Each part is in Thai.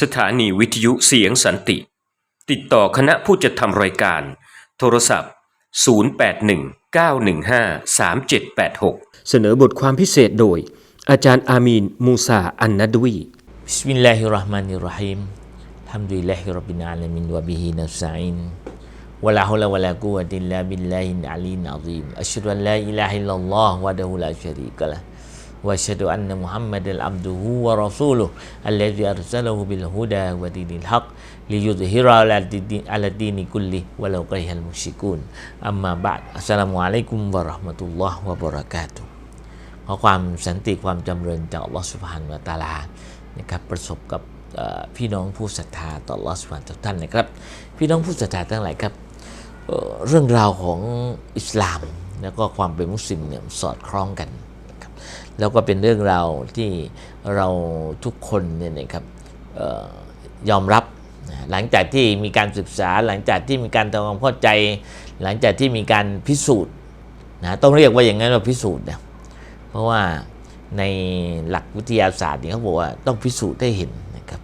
สถานีวิทยุเสียงสันติ ติดต่อคณะผู้จัดทำรายการ โทรศัพท์ 0819153786 เสนอบทความพิเศษโดย อาจารย์อามีน มูซา อันนัดวีบิสมิลลาฮิราะห์มานิรราะฮิมทัมดุลิลลาฮิรับบิลอาลามินวะบิฮินัสซัยน์ ولا حول ولا قوة إلا بالله العلي العظيم أشهد أن لا إله إلا الله وحده لا شريك له وأشهد أن محمدا عبده ورسوله الذي أرسله بالهدى ودين الحق ليظهر على الدين على الدين كله ولو كره المشركون أما بعد السلام عليكم ورحمة الله وبركاته ขอความสันติความจำเริญจากอัลลอฮฺสุบฮานวะตะอาลานะครับประสบกับเอ่อพี่น้องผู้ศรัทธาต่ออัลลอฮฺสุบฮานทุกท่านนะครับ พี่น้องผู้ศรัทธาทั้งหลายครับเอ่อเรื่องราวของอิสลาม แล้วก็ความเป็นมุสลิมเนี่ยสอดคล้องกันนะครับ แล้วก็เป็นเรื่องราวที่เราทุกคนเนี่ยนะครับออยอมรับ หลังจากที่มีการศึกษาหลังจากที่มีการทำความเข้าใจ หลังจากที่มีการพิสูจน์นะต้องเรียกว่าอย่างนั้นว่าพิสูจน์นะเพราะว่าในหลักวิทยาศาสตร์เนี่ยเขาบอกว่าต้องพิสูจน์ให้เห็นนะครับ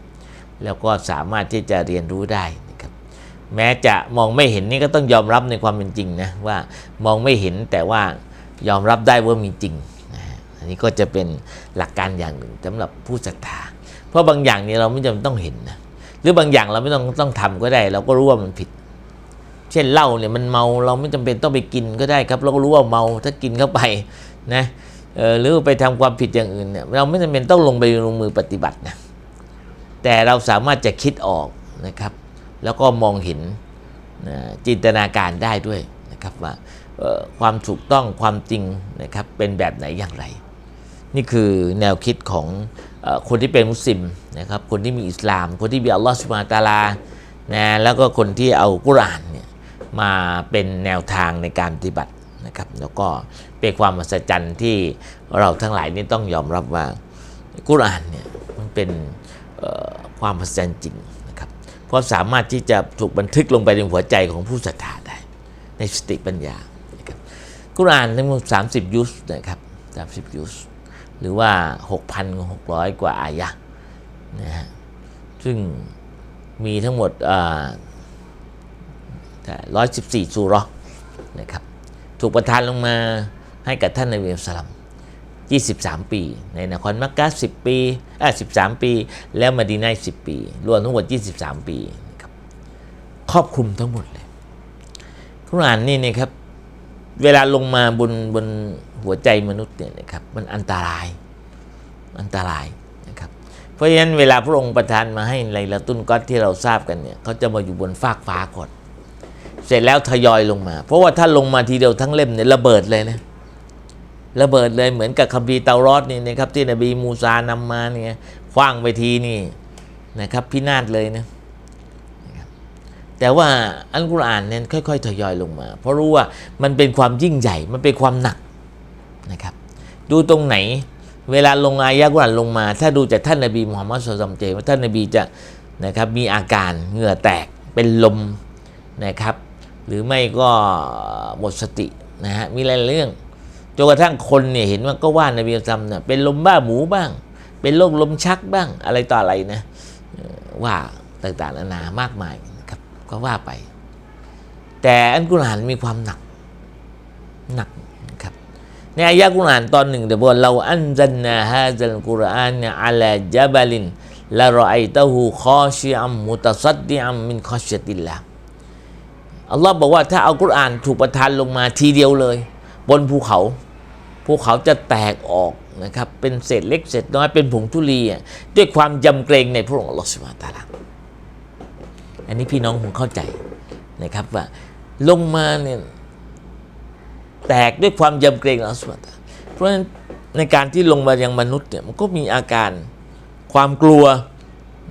แล้วก็สามารถที่จะเรียนรู้ได้นะครับ แม้จะมองไม่เห็นนี่ก็ต้องยอมรับในความเป็นจริงนะว่ามองไม่เห็นแต่ว่ายอมรับได้ว่ามีจริง อันนี้ก็จะเป็นหลักการอย่างหนึ่งสำหรับผู้ศรัทธา เพราะบางอย่างเนี่ยเราไม่จำเป็นต้องเห็นนะหรือบางอย่างเราไม่ต้องต้องทำก็ได้ เราก็รู้ว่ามันผิด เช่นเหล้าเนี่ยมันเมาเราไม่จำเป็นต้องไปกินก็ได้ครับ เราก็รู้ว่าเมาถ้ากินเข้าไปนะหรือไปทำความผิดอย่างอื่นเนี่ยเราไม่จำเป็นต้องลงไปลงมือปฏิบัตินะแต่เราสามารถจะคิดออกนะครับ แล้วก็มองเห็นจินตนาการได้ด้วยนะครับว่าความถูกต้องความจริงนะครับเป็นแบบไหนอย่างไร นี่คือแนวคิดของคนที่เป็นมุสลิมนะครับคนที่มีอิสลาม คนที่มีอัลลอฮฺสุบฮานตาลานะแล้วก็คนที่เอากุรานเนี่ยมาเป็นแนวทางในการปฏิบัตินะครับแล้วก็เป็นความมหัศจรรย์ที่เราทั้งหลายนี่ต้องยอมรับว่ากุรานเนี่ยมันเป็นความมหัศจรรย์จริงนะครับเพราะสามารถที่จะถูกบันทึกลงไปในหัวใจของผู้ศรัทธาได้ ในสติปัญญานะครับกุรานทั้งหมด30ยุสนะครับ30ยุส หรือว่า 6,600 กว่าอายะนะฮะซึ่งมีทั้งหมดร้อยสิบสี่ซูราะนะครับถูกประทานลงมาให้กับท่านนบีมุสลัม23 ปี ในนครมักกะ10 ปีอะ13 ปี แล้วมาดีนา10 ปี รวมทั้งหมด 23 ปีนะครับครอบคลุมทั้งหมดเลยคุรานนี่นะครับ เวลาลงมาบนบนหัวใจมนุษย์เนี่ยนะครับมันอันตรายอันตรายนะครับ เพราะฉะนั้นเวลาพระองค์ประทานมาให้ไลลาตุนก็อดที่เราทราบกันเนี่ยเขาจะมาอยู่บนฟากฟ้าก่อน เสร็จแล้วทยอยลงมา เพราะว่าถ้าลงมาทีเดียวทั้งเล่มเนี่ยระเบิดเลยนะระเบิดเลยเหมือนกับคัมภีร์เตารอดนี่นะครับที่นบีมูซานำมาเนี่ยคว้างไปทีนี่นะครับพินาศเลยนะ แต่ว่าอัลกุรอานเนี่ยค่อย ๆ ทยอยลงมา เพราะรู้ว่ามันเป็นความยิ่งใหญ่มันเป็นความหนักนะครับดูตรงไหนเวลาลงอายะกุรอานลงมา ถ้าดูจากท่านนบีมุฮัมมัดสุลตัมเจว่าท่านนบีจะนะครับมีอาการเหงื่อแตกเป็นลมนะครับ หรือไม่ก็หมดสตินะฮะมีหลายเรื่องจนกระทั่งคนเนี่ยเห็นว่าก็ว่านบีมุฮัมเนี่ยเป็นลมบ้าหมูบ้าง เป็นโรคลมชักบ้างอะไรต่ออะไรนะว่าต่างๆนานามากมาย ก็ว่าไป แต่อันกุรอานมีความหนักหนักครับในอายะกุรอานตอนหนึ่งเดี๋ยวบอกเราอันซันนาฮาซัลกุรอานอัลาจับลินละรอไอตะฮูคอชิอัมมุตัซัดดิอัมมินคอชติลละอัลลอฮ์บอกว่าถ้าเอากุรอานถูกประทานลงมาทีเดียวเลย บนภูเขาภูเขาจะแตกออกนะครับเป็นเศษเล็กเศษน้อยเป็นผงทุลีด้วยความยำเกรงในพระองค์อัลลอฮ์สุบฮานะตะอาลา อันนี้พี่น้องคงเข้าใจนะครับว่าลงมาเนี่ยแตกด้วยความยำเกรงอัลลอฮฺสุบฮาตาเพราะฉะนั้นในการที่ลงมายังมนุษย์เนี่ยมันก็มีอาการความกลัว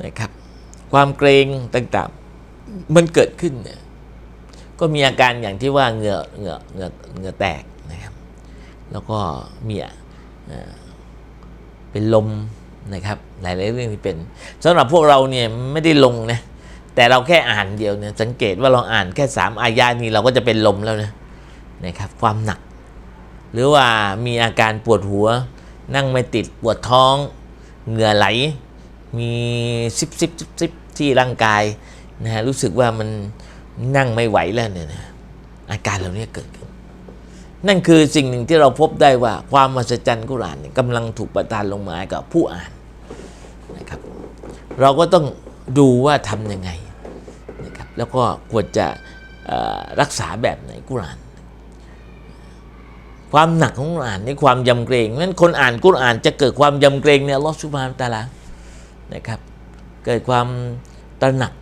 นะครับความเกรงต่างๆมันเกิดขึ้นเนี่ยก็มีอาการอย่างที่ว่าเหงื่อเหงื่อเหงื่อเหงื่อแตกนะครับแล้วก็มีอะเอ่อเป็นลมนะครับหลายๆเรื่องที่เป็นสำหรับพวกเราเนี่ยไม่ได้ลงนะ แต่เราแค่อ่านเดียวเนี่ยสังเกตว่าเราอ่านแค่สามอายานี้เราก็จะเป็นลมแล้วนะนะครับความหนัก หรือว่ามีอาการปวดหัว นั่งไม่ติดปวดท้อง เหงื่อไหล มีซิบซิบซิบซิบที่ร่างกายนะฮะรู้สึกว่ามันนั่งไม่ไหวแล้วเนี่ยนะอาการเหล่านี้เกิดขึ้น นั่นคือสิ่งหนึ่งที่เราพบได้ว่าความมหัศจรรย์กุรานกำลังถูกประทานลงมาให้กับผู้อ่านนะครับ เราก็ต้อง ดูว่าทำยังไงนะครับแล้วก็ควรจะรักษาแบบไหนกุราน ความหนักของกุรานในความยำเกรงนั้นคนอ่านกุรานจะเกิดความยำเกรงในอัลลอสุบานตาลานะครับ เกิดความตระหนัก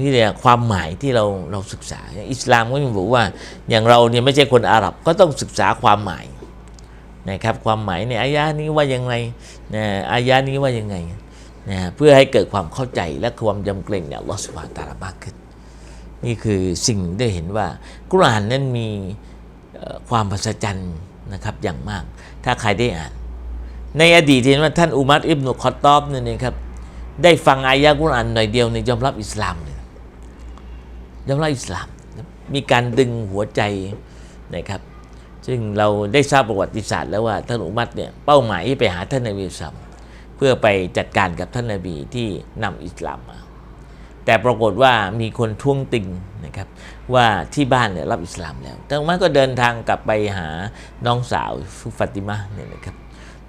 นี่แหละความหมายที่เราเราศึกษา อิสลามก็ยังบอกว่าอย่างเราเนี่ยไม่ใช่คนอาหรับก็ต้องศึกษาความหมายนะครับความหมายในอายะนี้ว่ายังไงนะอายะนี้ว่ายังไง นะเพื่อให้เกิดความเข้าใจและความยำเกรงเนี่ยลอสุบฮาตาลามากขึ้น นี่คือสิ่งได้เห็นว่ากุรอานนั้นมีความมหัศจรรย์นะครับอย่างมาก ถ้าใครได้อ่าน ในอดีตเห็นว่าท่านอุมัรอิบนุคอตตอบเนี่ยนะครับได้ฟังอายะกุรอานหน่อยเดียวในยอมรับอิสลามเลยยอมรับอิสลาม มีการดึงหัวใจนะครับซึ่งเราได้ทราบประวัติศาสตร์แล้วว่าท่านอุมัรเนี่ยเป้าหมายที่ไปหาท่านนบีซัม เพื่อไปจัดการกับท่านนบีที่นำอิสลามมา แต่ปรากฏว่ามีคนท้วงติงนะครับว่าที่บ้านเนี่ยรับอิสลามแล้วท่านอุมัรก็เดินทางกลับไปหาน้องสาวฟาติมาเนี่ยนะครับ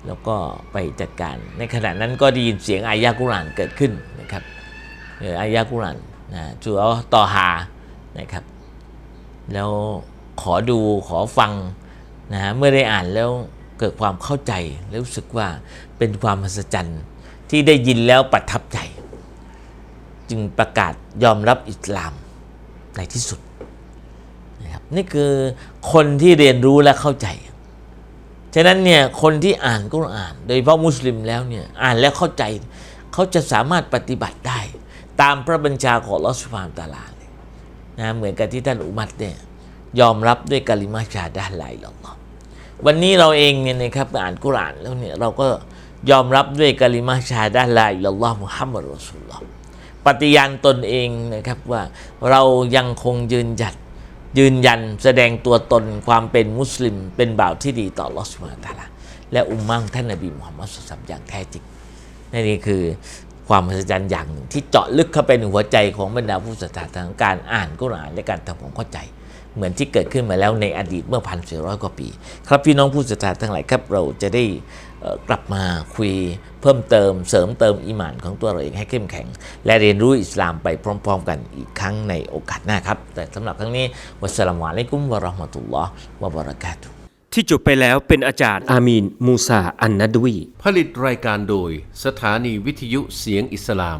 แล้วก็ไปจัดการ ในขณะนั้นก็ได้ยินเสียงอายะกุรานเกิดขึ้นนะครับเอออายะกุรานนะจูอัลต่อฮานะครับ แล้วขอดูขอฟังนะฮะเมื่อได้อ่านแล้ว เกิดความเข้าใจแล้วรู้สึกว่าเป็นความมหัศจรรย์ที่ได้ยินแล้วประทับใจ จึงประกาศยอมรับอิสลามในที่สุดนะครับนี่คือคนที่เรียนรู้และเข้าใจ ฉะนั้นเนี่ยคนที่อ่านกุรอาน โดยเฉพาะมุสลิมแล้วเนี่ยอ่านแล้วเข้าใจเขาจะสามารถปฏิบัติได้ ตามพระบัญชาของลอสุบฮานตาลาเลยนะเหมือนกับที่ท่านอุมัตเนี่ยยอมรับด้วยกะลิมาชาดะห์ลาอิลลัลลอ วันนี้เราเองเนี่ยนะครับอ่านกุรานแล้วเนี่ยเราก็ยอมรับด้วยกะลิมาชาดะห์ลาอิลลัลลอฮ์มุฮัมมัดรอสุลลอฮ์ปฏิญาณตนเองนะครับว่าเรายังคงยืนหยัดยืนยันแสดงตัวตนความเป็นมุสลิม เป็นบ่าวที่ดีต่ออัลลอสุบฮาตาลาและอุมมะของท่านนบีมุฮัมมัดสุลตัมอย่างแท้จริงนั่นนี่คือความมหัศจรรย์อย่างหนึ่งที่เจาะลึกเข้าไปในหัวใจของบรรดาผู้ศรัทธาทางการอ่านกุรานและการทำความเข้าใจ เหมือนที่เกิดขึ้นมาแล้วในอดีตเมื่อพันสี่ร้อยกว่าปี ครับพี่น้องผู้ศรัทธาทั้งหลายครับเราจะได้เอ่อกลับมาคุยเพิ่มเติมเสริมเติมอีหมานของตัวเราเองให้เข้มแข็ง และเรียนรู้อิสลามไปพร้อม ๆ กันอีกครั้งในโอกาสหน้าครับ แต่สำหรับครั้งนี้วัสสลามุอะลัยกุมวะเราะห์มะตุลลอฮ์วะบะเราะกาตุฮ์ที่จบไปแล้วเป็นอาจารย์อามีน มูซา อันนัดวี ผลิตรายการโดยสถานีวิทยุเสียงอิสลาม